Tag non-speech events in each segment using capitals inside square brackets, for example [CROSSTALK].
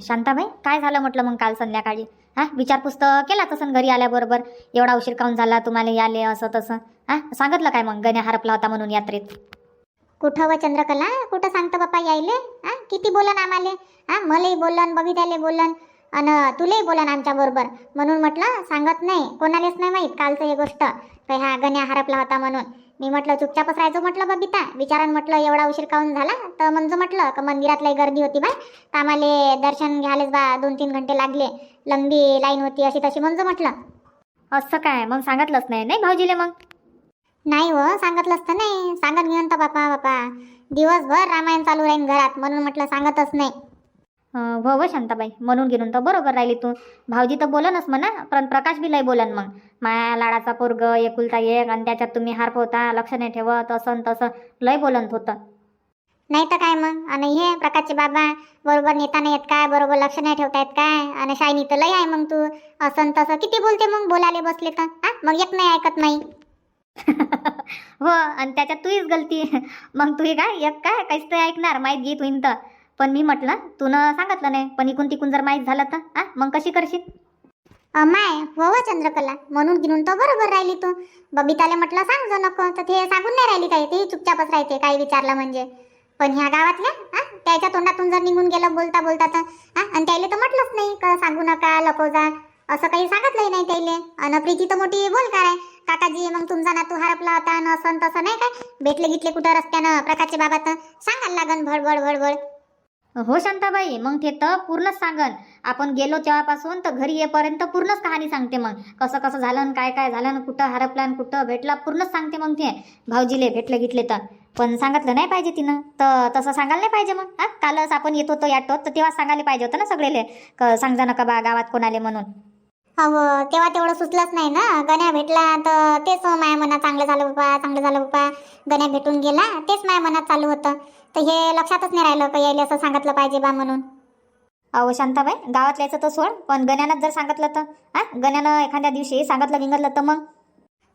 शांताबाई काय झालं म्हटलं मग काल संध्याकाळी? हा विचारपूस तर केला तसं घरी आल्याबरोबर? एवढा उशीर काऊन झाला तुम्हाला याले असं तसं? हा सांगितलं काय मग? गण्या हरपला होता म्हणून यात्रेत. कुठं व चंद्रकला? कुठं सांगतो बाप्पा यायले? हा किती बोलन आम्हाले? हा मलाही बोलन बबिताले बोलन आणि तुलाही बोलन आमच्या बरोबर. म्हणून म्हटलं सांगत नाही कोणालाच नाही माहीत कालचं हे गोष्ट. काही हा गण्या हरपला होता म्हणून. मी म्हटलं चुपचापच राहायचो म्हटलं बबिता. विचारान म्हटलं एवढा उशीर काऊन झाला? तर म्हणजे म्हटलं का मंदिरात लई गर्दी होती बा तर आम्हाला दर्शन घ्यायलाच बा दोन तीन घंटे लागले. लंबी लाईन होती अशी तशी म्हणजे म्हटलं. असं काय? मग सांगितलंच नाही नाही भाऊजीले मग? नाही हो सांगितलंच तर नाही. सांगत घेऊन तर बापा बापा. दिवसभर रामायण चालू राहीन घरात म्हणून म्हटलं सांगतच नाही. हो हो शांताबाई म्हणून घेऊन तर बरोबर राहिली तू. भाऊजी तर बोलनच म्हणा पण प्रकाश बी लय बोलन मग. माया लाडाचा पोरग एकुलता एक आणि त्याच्यात तुम्ही हारपवता लक्ष नाही ठेवत असं तसं. लय बोलत होतं नाही तर काय मग? आणि हे प्रकाशचे बाबा बरोबर नेता नाही येत काय? बरोबर लक्ष नाही ठेवता येत काय? आणि शायनी तर लय आहे मग तू. असं तसं. किती बोलते मग? बोलायला बसले तर. हा? मग एक नाही ऐकत नाही. [LAUGHS] हो आणि त्याच्यात तुहीच गलती. मग तुही काय? एक काय? काहीच तर ऐकणार माहीत घेत होईन तर. पण मी म्हटलं तू सांगितलं नाही पण इकून तिकून जर माहीत झालं तर आ मग कशी करशील? माय हो चंद्रकला म्हणून घेऊन तर बरोबर राहिली तू. बबिताला म्हटलं सांग जो नको तर ते सांगून नाही राहिली काही ते चुपचापच राहते काही विचारलं म्हणजे. पण ह्या गावातल्या हा त्याच्या तोंडातून जर निघून गेलं बोलता बोलता तर हा आणि त्याला तर म्हटलंच नाही का सांगू नका लपव जा असं काही सांगितलंही नाही त्याले. अन प्रीती तर मोठी बोल काय काकाजी मग तुमचा नातू हरपला होता न असं तसं नाही काय? भेटले गिटले कुठं रस्त्यानं प्रकाशचे बाबा तर सांगायला लागन भडभड भडभड हो शांताबाई मग ते तर पूर्णच सांगन. आपण गेलो तेव्हापासून तर घरी येईपर्यंत पूर्णच कहाणी सांगते मग. कसं कसं झालं काय काय झालं कुठं हरपलं कुठं भेटला पूर्णच सांगते मग ते. भाऊजीले भेटले गिटले तर. पण सांगितलं नाही पाहिजे तिनं. तर तसं सांगायला नाही पाहिजे मग. हा कालच आपण येत होतो याटोत तर तेव्हा सांगायला पाहिजे होतं ना सगळेले. क सांगजा नका बा गावात कोणाले म्हणून. अहो तेव्हा तेवढं सुचलंच नाही ना. गण्या भेटला तर तेच माया मनात चांगलं झालं बापा चांगलं झालं बापा गण्या भेटून गेला तेच माया मनात चालू होतं. तर हे लक्षातच नाही राहिलं का यायला असं सांगितलं पाहिजे बा म्हणून. अहो शांताबाई गावातल्याचं तर सोड पण गण्यानं जर सांगितलं तर. हा? गण्यानं एखाद्या दिवशी सांगितलं बिंगतलं तर मग?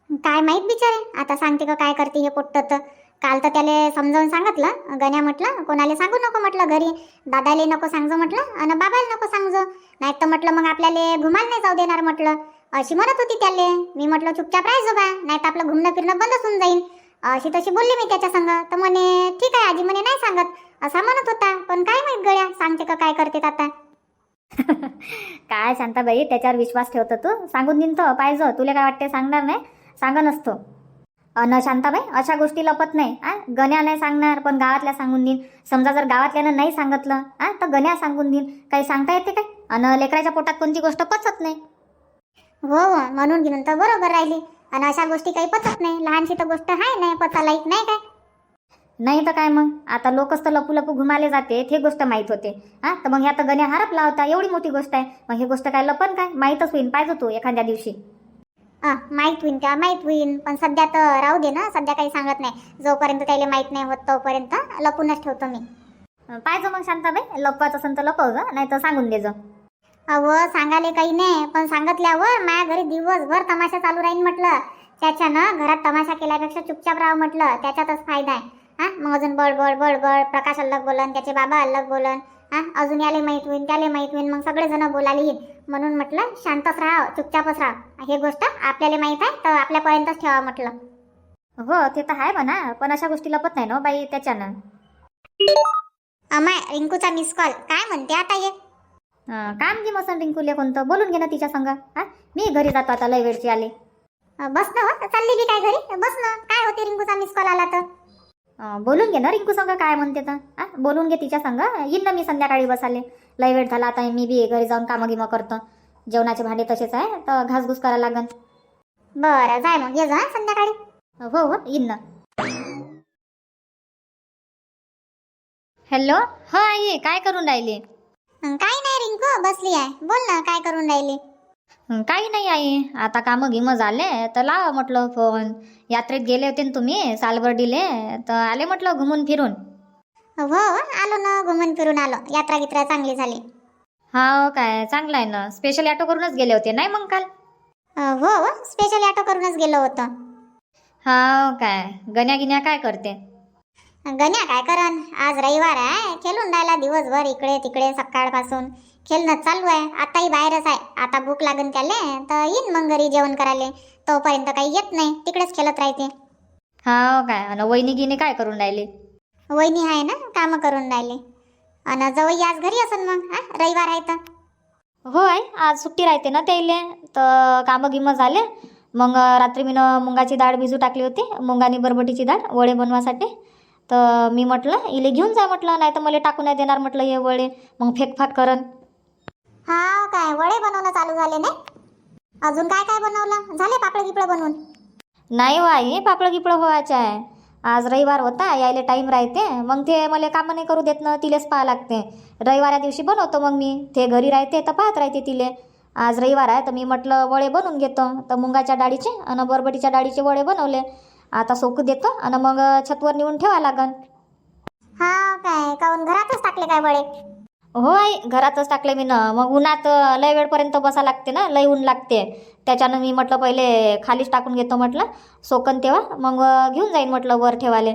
काय माहीत बिचारे. आता सांगते का काय करते हे पोट्ट तर. काल तर त्याले समजावून सांगितलं गण्या म्हटलं कोणाला सांगू नको म्हटलं घरी दादाले नको सांगजो म्हटलं आणि बाबाला नको सांगजो. नाही तर म्हटलं मग आपल्याला घुमायला नाही जाऊ देणार म्हटलं. अशी म्हणत होती त्याले. मी म्हटलं चुपचाप राहायचो बा नाही तर आपलं घुमणं फिरणं बंदच होऊन जाईल अशी तशी बोलली मी त्याच्या संग. तर म्हणे ठीक आहे आजी म्हणे नाही सांगत. असा म्हणत होता. पण काय माहीत गळ्या सांगते का काय करते आता? [LAUGHS] काय शांताबाई त्याच्यावर विश्वास ठेवतो तू? सांगून दिन तो पाहिजे. तुला काय वाटते सांगणार नाही? सांगा नसतो अन शांताबाई अशा गोष्टी लपत नाही. आ गण्या नाही सांगणार पण गावातल्या सांगून देईन. समजा जर गावातल्यानं नाही सांगितलं आ तर गण्या सांगून देईन. काही सांगता येते काय? अन लेकराच्या पोटात कोणती गोष्ट पचत नाही. हो हो म्हणून घेऊन तर बरोबर राहिली. आणि अशा गोष्टी काही पचत नाही. लहानशी तर गोष्ट आहे नाही पचा लाईक नाही काय? नाही तर काय मग? आता लोकच तर लपू लपू घुमाले जाते हे गोष्ट माहीत होते. हा तर मग ह्या तर गण्या हरपला होता एवढी मोठी गोष्ट आहे. मग ही गोष्ट काय लपन काय? माहीतच होईन पाहिजे तू एखाद्या दिवशी. माहीत होईन तेव्हा माहीत होईन. पण सध्या तर राहू दे ना सध्या काही सांगत नाही. जोपर्यंत त्याला माहीत नाही होत तोपर्यंत लपूनच ठेवतो मी. पाहिजे मग शांताबाई. लपवायचं असेल तर लपव ग नाही तर सांगून दे अव सांगाले काही नाही पण सांगितल्यावर माझ्या घरी दिवसभर तमाशा चालू राहील म्हटलं. त्याच्यानं घरात तमाशा केल्यापेक्षा चुपचाप राहा म्हटलं. त्याच्यातच फायदा आहे. हा? मग अजून बडबड बडबड प्रकाश अलग बोलन त्याचे बाबा अलग बोलन. हा? अजून याले माहीत होईन त्याला माहीत होईन मग सगळेजण बोलायला येईल म्हणून म्हटलं शांतच राहा चुपचापच राहा. हे गोष्ट आपल्याला माहीत आहे तर आपल्यापर्यंतच ठेवा म्हटलं. हो ते तर आहे म्हणा पण अशा गोष्टी लपत नाही ना हो बाई त्याच्यानं. अमाय रिंकूचा मिस कॉल काय म्हणते आता ये अं, काम घे मसन रिंकूले कोणतं बोलून घे ना तिच्या संग. हा? मी घरी जातो आता लय वेळची आले. अ, बस ना हो, चालली बी काय घरी? बस ना काय होते रिंकूचा मिस कॉल आला तर? बोलून घे ना रिंकू संग काय म्हणते तर. बोलून घे तिच्या संग. येईन ना मी संध्याकाळी बसाले लय वेळ झाला आता मी बी घरी जाऊन कामं गिमं करतो. जेवणाचे भांडे तसेच आहे तर घासघूस करायला लागन. बरं जाय मग. ये जा हं, संध्याकाळी. हो हो येईन ना. हॅलो हो आई काय करून राहिले? काही नाही रिंकू बसली आहे. बोल ना काय करून राहिली? काही नाही आई. आता कामं गिमं झाले तर लावा म्हटलं फोन. यात्रेत गेले होते ना तुम्ही सालबर्डीले तर आले म्हटलं घुमून फिरून? हो आलो ना घुमून फिरून आलो. यात्रा गित्रा चांगली झाली. हा काय चांगलं आहे ना. स्पेशल ऑटो करूनच गेले होते नाही मग काल? हो हो स्पेशल ऑटो करूनच गेलो होतो. हा काय गण्या गिन्या काय करते? गण्या काय करन आज रविवार आहे खेळून राहिला दिवसभर इकडे तिकडे सकाळपासून. खेळणं चालू आहे. आताही बाहेरच आहे. आता भूक लागन त्याले तर येईन मग घरी जेवण करायला. तोपर्यंत काही येत नाही. तिकडेच खेळत राहते. हा काय? आणि वहिनी गिनी काय करून राहिली? वहिनी आहे ना कामं करून राहिले. आणि जवळ आज घरी असन मग हा? रविवार आहे तर. हो आहे आज सुट्टी राहते ना त्याइले. तर कामं गिमं झाले. मग रात्री मी मुंगाची डाळ भिजू टाकली होती. मुंगानी बरबटीची डाळ वडे बनवासाठी. तर मी म्हटलं इले घेऊन जा म्हटलं नाही तर मला टाकू नाही देणार म्हटलं हे वडे. मग फेकफाक करन हा काय वडे बनवणं चालू झाले नाही अजून काय काय बनवलं? झाले पापड गिपड बनवून? नाही हो आई पापड गिपडं व्हायचं आहे. आज रविवार होता यायला टाईम राहते. मग ते मला कामं नाही करू देत ना तिलेच पाहा लागते. रविवाऱ्या दिवशी बनवतो मग मी. ते घरी राहते तर पाहत राहते तिले. आज रविवार आहे तर मी म्हटलं वडे बनवून घेतो. तर मुंगाच्या डाळीचे आणि बरबटीच्या डाळीचे वडे बनवले. आता सोकू देतो आणि मग छतवर नेऊन ठेवा लागन. हा काय काऊन घरातच टाकले काय वडे? हो आई घरातच टाकले मी ना. मग उन्हात लय वेळपर्यंत बसा लागते ना लय ऊन लागते. त्याच्यानं मी म्हटलं पहिले खालीच टाकून घेतो म्हटलं सोकन तेव्हा मग घेऊन जाईन म्हटलं वर ठेवाले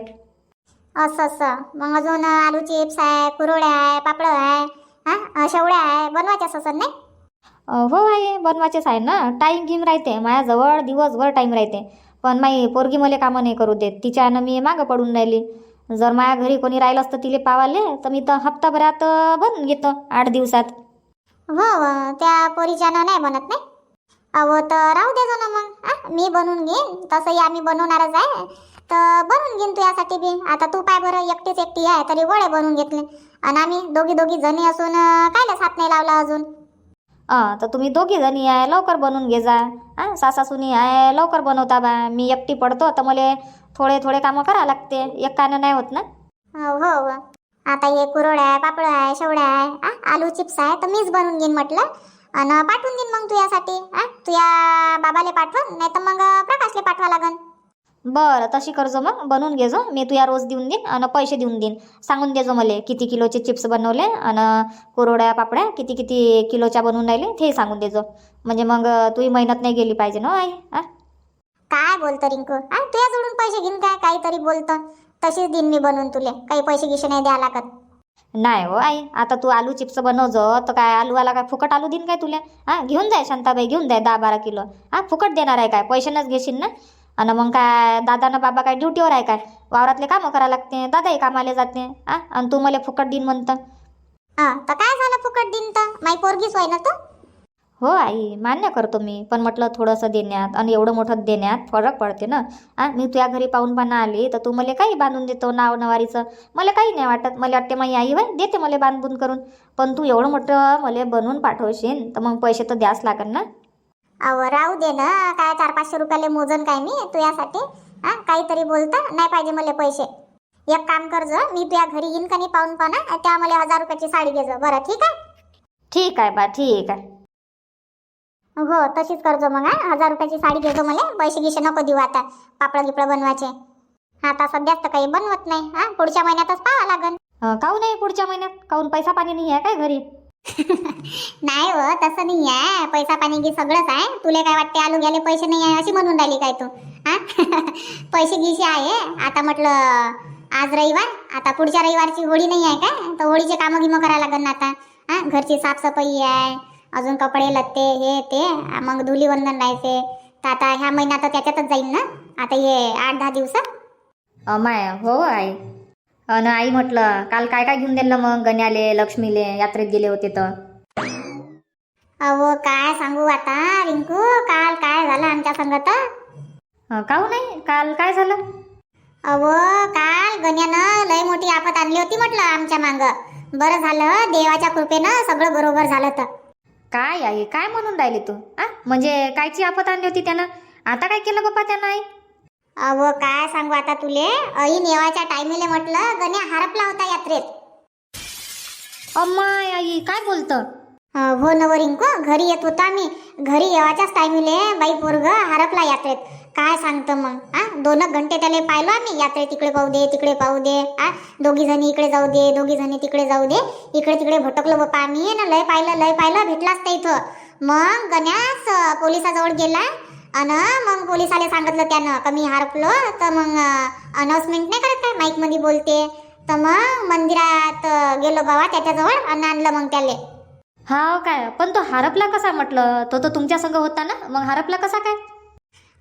असं असं. मग अजून आलू चिप्स आहे कुरवड्या आहे पापड आहे हा शेवड्या आहे बनवायच्याच असं नाही? हो आहे बनवायचेच आहे ना. टाईम घेऊन राहते. माझ्याजवळ दिवसभर टाईम राहते. पण माई पोरगी मला कामं नाही करू देत. तिच्यानं मी मागं पडून राहिली. जर माझ्या घरी कोणी राहिलं असतं तिले पावाले तर मी तर हप्ताभरात बनवून घेतो आठ दिवसात. हो त्या पोरीच्यानं नाही बनत नाही? अहो तर राहू दे ना मग. हा मी बनवून घेईन. तसंही आम्ही बनवणारच आहे. तर बनवून घेईन तू यासाठी बी. आता तू पाय बरं एकटीच एकटी आहे तरी वडे बनवून घेतले. आणि आम्ही दोघी दोघी जणी असून अं, कायलाच हात नाही लावला अजून? अ, तर तुम्ही दोघी जणी आहे लवकर बनवून घे जा. हां सासासुनी आहे लवकर बनवता बा. मी एकटी पडतो तर मला थोडे थोडे कामं करा लागते. एक कानं नाही होत ना? हो हो. आता हे कुरवड्या आहे पापड आहे शेवड्या आहे आ, आलू चिप्स आहे तर मीच बनवून घेईन म्हटलं. आणि पाठवून देईन मग तुझ्यासाठी आ तुझ्या बाबाले पाठवून नाही तर मग प्रकाशले पाठवा लागन. बरं तशी करजो मग. बनवून घे जो मी तुया रोज देऊन देईन आणि पैसे देऊन देईन. सांगून देजो मला किती किलोचे चिप्स बनवले आणि कुरवड्या पापड्या किती किती किलोच्या बनवून राहिले ते सांगून देजो. म्हणजे मग तुही मेहनत नाही गेली पाहिजे ना आई? हा काय बोलतो रिंकू? आ तुझ्याजवळून पैसे घेईन काय? काहीतरी बोलतो. तशीच देईन मी बनवून तुले. काही पैसे गिशे नाही द्या लागत. नाही हो आई आता तू आलू चिप्स बनवजो तर काय आलूवाला काय फुकट आलू देईन काय तुला? हा घेऊन जाय शांताबाई घेऊन जाय दहा बारा किलो. हा फुकट देणार आहे काय? पैशानंच घेशील ना? आणि मग काय दादा ना बाबा काय ड्युटीवर आहे काय? वावरातले कामं करा लागते दादाही कामाला जाते. हा आणि तू मला फुकट देईन म्हणतं. हा तर काय झालं फुकट दिन तर? माई पोरगीच होय ना तू? हो आई मान्य करतो मी. पण म्हटलं थोडंसं देण्यात आणि एवढं मोठं देण्यात फरक पडते ना. आ मी तुझ्या घरी पाहून पाना आली तर तू मला काही बांधून देतो नाव नवारीचं. मला काही नाही वाटत. मला वाटते माझी आई बाई देते मला बांधून करून. पण तू एवढं मोठं मला बनवून पाठवशील तर मग पैसे तर द्यास लागेल ना. अहो राहू दे ना. काय चार पाचशे रुपयाले मोजन काय मी तुझ्यासाठी हा काहीतरी बोलता. नाही पाहिजे मला पैसे. एक काम कर जा मी तुझ्या घरी येईन का नाही पाहून पाना त्या मला हजार रुपयाची साडी घे जा. बरं ठीक आहे? ठीक आहे बा ठीक आहे. हो तशीच करजो मग हा. हजार रुपयाची साडी घेजो मला. पैसे गिशे नको देऊ आता पापड गिपड बनवायचे. आता सध्याच तर काही बनवत नाही हा. पुढच्या महिन्यातच पाहावं लागन. अं, काहून नाही पुढच्या महिन्यात? काहून पैसा पाणी नाही आहे काय घरी? [LAUGHS] नाही हो तसं नाही आहे. पैसा पाणी गी सगळंच आहे. तुला काय वाटते आलू घ्याले पैसे नाही आहे अशी म्हणून राहिली काय तू हा? [LAUGHS] पैसे गिशे आहे. आता म्हटलं आज रविवार आता पुढच्या रविवारची होळी नाही आहे काय? तर होळीचे कामं गिमं करायला लागन ना आता हा? घरची साफसफाई आहे. अजून कपडे लत्ते हे ते. मग धुलीवंदन राहायचे तर आता ह्या महिन्यात तर त्याच्यातच जाईन ना? आता हे आठ दहा दिवसात? अमाय हो आई. अन आई म्हटलं काल काय काय घेऊन दिलं मग? गण्याले लक्ष्मीले यात्रेत गेले होते तर. अहो काय सांगू आता रिंकू? काल काय झालं आमच्या संगत अं, काहून नाही? काल काय झालं? अहो काल गण्यानं लय मोठी आपत आणली होती म्हटलं आमच्या मांग. बरं झालं देवाच्या कृपेनं सगळं बरोबर झालं तर. काय आई काय म्हणून राहिली तू? आ? म्हणजे कायची आपत आणली होती त्यानं? आता काय केलं बाप्पा त्यानं आई? अहो काय सांगू आता तुले? ऐन येवाच्या टायमिले म्हटलं गण्या हरपला होता यात्रेत. अम्माय आई काय बोलतं? हो नव रिंकू घरी येत होता मी. घरी येवाच्याच टायमिले बाई पोरग हरपला यात्रेत. काय सांगतं मग आ? दोन एक घंटे त्याला पाहिलो आम्ही. यात्रेत तिकडे पाहू दे तिकडे पाहू दे आ? दोघी जणी इकडे जाऊ दे दोघी जणी तिकडे जाऊ दे. इकडे तिकडे भटकलो बाप्पा आम्ही. ना लय पाहिलं लय पाहिलं भेटलाच ते इथं. मग गण्यास पोलिसाजवळ गेला. अन मग पोलिसाला सांगितलं त्यानं का मी हरपलो तर मग अनाउन्समेंट नाही करत काय? माईकमध्ये बोलते. तर मग मंदिरात गेलो बाबा त्याच्याजवळ आणि आणलं मग त्याला. हा काय? पण तो हरपला कसा म्हटलं? तो तर तुमच्या संग होता ना? मग हरपला कसा काय?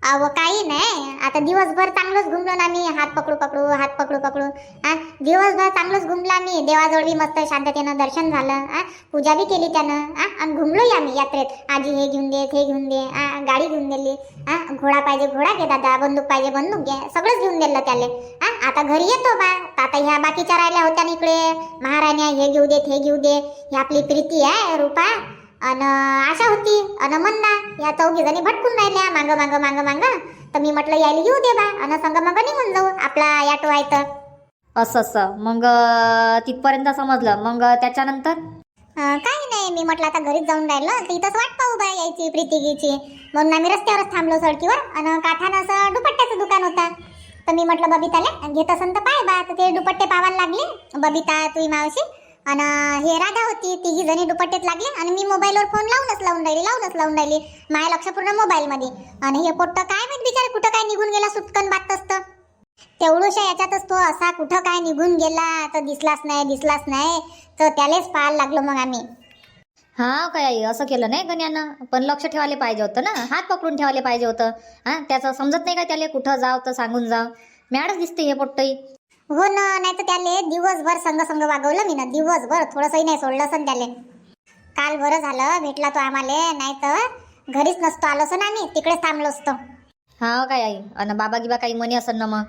अहो काही नाही. आता दिवसभर चांगलंच घुमलो ना मी. हात पकडू पकडू हात पकडू पकडू. हा? दिवसभर चांगलंच घुमला मी. देवाजवळ बी मस्त शांततेनं दर्शन झालं. आ पूजा बी केली त्यानं. आ आणि या आम्ही यात्रेत. आजी हे घेऊन दे हे घेऊन दे. आ गाडी घेऊन दिली. हा? घोडा पाहिजे घोडा घे दादा. बंदूक पाहिजे बंदूक घे. सगळंच घेऊन दिलं त्याले. हा? आता घरी येतो बा. आता ह्या बाकीच्या राहिल्या होत्या ना इकडे. महाराण्या हे घेऊ देत हे घेऊ दे. ही आपली प्रीती आहे रुपा. अन आशा होती अन म्हणना या चौघी जणी भटकून राहिल्या मांग मांग मांग मांग. तर मी म्हटलं यायला येऊ दे बा अन संग मग निघून जाऊ आपला याटो आहे तर. असं असं. मग तिथपर्यंत समजलं. मग त्याच्यानंतर? काही नाही. मी म्हटलं आता घरीच जाऊन राहिलो. तर इथंच वाट पाहू बा यायची प्रीतीगीची म्हणून आम्ही रस्त्यावरच थांबलो सडकीवर. आणि काठानं असं दुपट्ट्याचं दुकान होता. तर मी म्हटलं बबिताले घेत असन तर पाय बा. तर ते दुपट्टे पावायला लागले. बबिता तुई मावशी. आणि हे राधा होती तिघी जणी दुपट्टेत लागले आणि मी मोबाईलवर फोन लावूनच लावून राहिली लावूनच लावून राहिली. माझ्या लक्ष पूर्ण मोबाईलमध्ये. आणि हे पोट्ट काय माहीत बिचारे कुठं काय निघून गेला सुटकन बात असतं तेवढूशा याच्यातच तो असा कुठं काय निघून गेला तर दिसलाच नाही दिसलाच नाही. तर त्यालाच पाहायला लागलो मग आम्ही. हा काय आई असं केलं नाही गण्यानं? पण लक्ष ठेवायला पाहिजे होतं ना? हात पकडून ठेवायला पाहिजे होतं. हा त्याचं समजत नाही का त्याला कुठं जाव तर सांगून जाव. मॅडच दिसते हे पोट्टही हो ना नाही तर त्याले दिवसभर संग संग वागवलं मी ना दिवसभर थोडंसंही नाही सोडलं सण त्याले. काल बरं झालं भेटला तो आम्हाला नाही तर घरीच नसतो आलो सण आम्ही तिकडेच थांबलो असतो. हा काय आई अन बाबा गिबा काही म्हणे असन ना मग?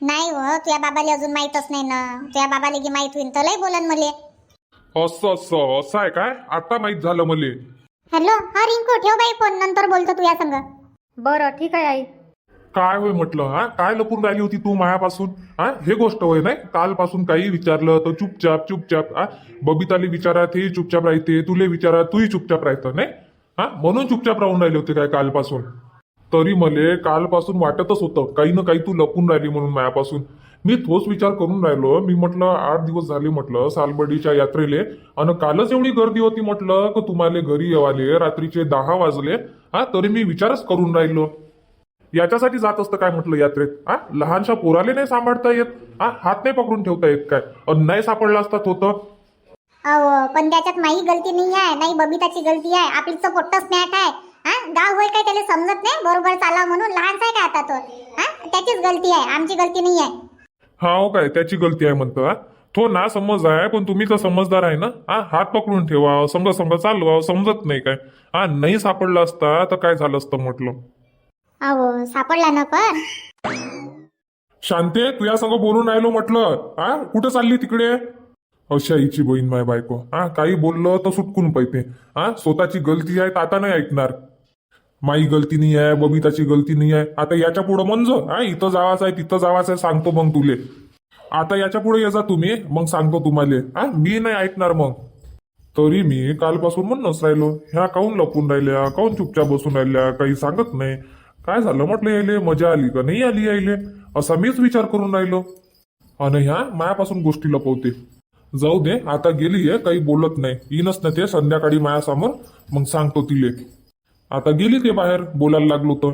नाही हो तुझ्या बाबाला अजून माहीतच नाही ना तुझ्या बाबाला की माहीत होईल तर लय बोलन मले. असं असं असं आहे काय? आता माहीत झालं मले. हॅलो हा रिंकू ठेव बाई फोन नंतर बोलतो तुझ्या संग. बरं ठीक आहे आई. काय होय म्हटलं हा? काय लपून राहिली होती तू मायापासून? हा? हे गोष्ट होय नाही? कालपासून काही विचारलं तर चुपचाप चुपचाप हा? बबिताले विचारात हे चुपचाप राहते तुले विचारा तूही चुपचाप राहतं नाही? हा? म्हणून चुपचाप राहून राहिले होते काय कालपासून? तरी मले कालपासून वाटतच होतं काही ना काही तू लपून राहिली म्हणून मायापासून. मी तोच विचार करून राहिलो मी म्हटलं आठ दिवस झाले म्हटलं सालबडीच्या यात्रेले आणि कालच एवढी गर्दी होती म्हटलं की तुम्हाला घरी येवाले रात्रीचे दहा वाजले हा? तरी मी विचारच करून राहिलो. याच्यासाठी जात असतं काय म्हटलं यात्रेत? हा लहानशा पोराले नाही सांभाळता येत. हा हात नाही पकडून ठेवता येत काय? अन नाही सापडलं असतात होतं अहो पण त्याच्यात माही गलती नाही आहे नाही बबिताची गलती आहे आपलीच पोट्टच स्नॅक आहे. हा गाव होय काय त्याला समजत नाही? बरोबर चाला म्हणून लहानसा आहे का आता तो? हा त्याचीच गलती आहे आमची गलती नाही आहे. हा हो काय त्याची गलती आहे म्हणतं हा तो ना समज आहे पण तुम्ही तर समजदार आहे ना? हा हात पकडून ठेवा संग संग चालवा समजत नाही काय? हा नाही सापडलं असता तर काय झालं असतं म्हटलं? अहो सापडला ना पण. शांते तुझ्या संग बोलून राहिलो म्हटलं. हा कुठं चालली तिकडे? अशा हिची बहीण माय बायको. हा काही बोललं तर सुटकून पैते हा स्वतःची गलती आहे तर आता नाही ऐकणार. माई गलती नाही आहे बबिताची गलती नाही आहे. आता याच्या पुढं म्हणज हा इथं जावाच आहे तिथं जावाच आहे सांगतो मग तुले. आता याच्यापुढे ये जा तुम्ही मग सांगतो तुम्हाला. हा मी नाही ऐकणार मग. तरी मी कालपासून म्हणूनच राहिलो. ह्या काऊन लपून राहिल्या काऊन चुपचाप बसून राहिल्या काही सांगत नाही. काय झालं? म्हटलं यायले मजा आली का? नाही आली यायले. असा मीच विचार करून राहिलो. आणि ह्या मायापासून गोष्टी लपवते. जाऊ दे आता गेली आहे काही बोलत नाही. येईनच ना ते संध्याकाळी मायासमोर. मग सांगतो तिले. आता गेली ते बाहेर बोलायला लागलो तर?